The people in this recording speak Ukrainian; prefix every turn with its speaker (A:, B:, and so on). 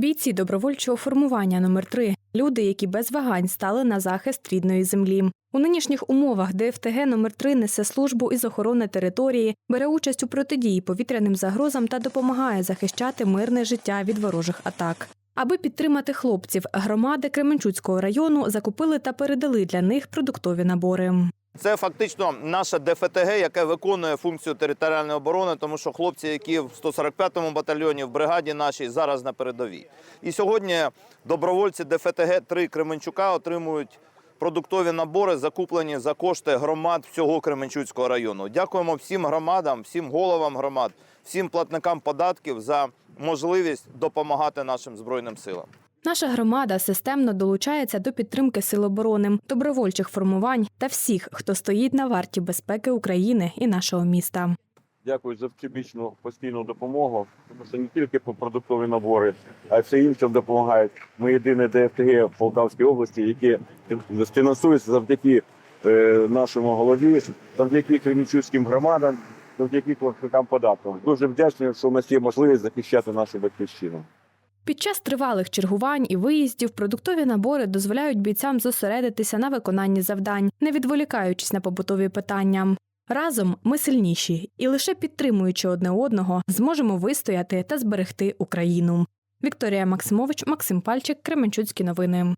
A: Бійці добровольчого формування номер 3 люди, які без вагань стали на захист рідної землі. У нинішніх умовах ДФТГ номер 3 несе службу із охорони території, бере участь у протидії повітряним загрозам та допомагає захищати мирне життя від ворожих атак. Аби підтримати хлопців, громади Кременчуцького району закупили та передали для них продуктові набори.
B: Це фактично наше ДФТГ, яке виконує функцію територіальної оборони, тому що хлопці, які в 145-му батальйоні, в бригаді нашій зараз на передовій. І сьогодні добровольці ДФТГ 3 Кременчука отримують продуктові набори, закуплені за кошти громад всього Кременчуцького району. Дякуємо всім громадам, всім головам громад, всім платникам податків за можливість допомагати нашим збройним силам.
A: Наша громада системно долучається до підтримки сил оборони, добровольчих формувань та всіх, хто стоїть на варті безпеки України і нашого міста.
C: Дякую за всебічну постійну допомогу. Тому що не тільки по продуктові набори, а й все інше допомагають. Ми єдине ДФТГ в Полтавській області, яке фінансується завдяки е, нашому голові, завдяки кремічуським громадам, завдяки платникам податків. Дуже вдячний, що у нас є можливість захищати нашу батьківщину.
A: Під час тривалих чергувань і виїздів продуктові набори дозволяють бійцям зосередитися на виконанні завдань, не відволікаючись на побутові питання. Разом ми сильніші і лише підтримуючи одне одного, зможемо вистояти та зберегти Україну. Вікторія Максимович, Максим Пальчик, Кременчуцькі новини.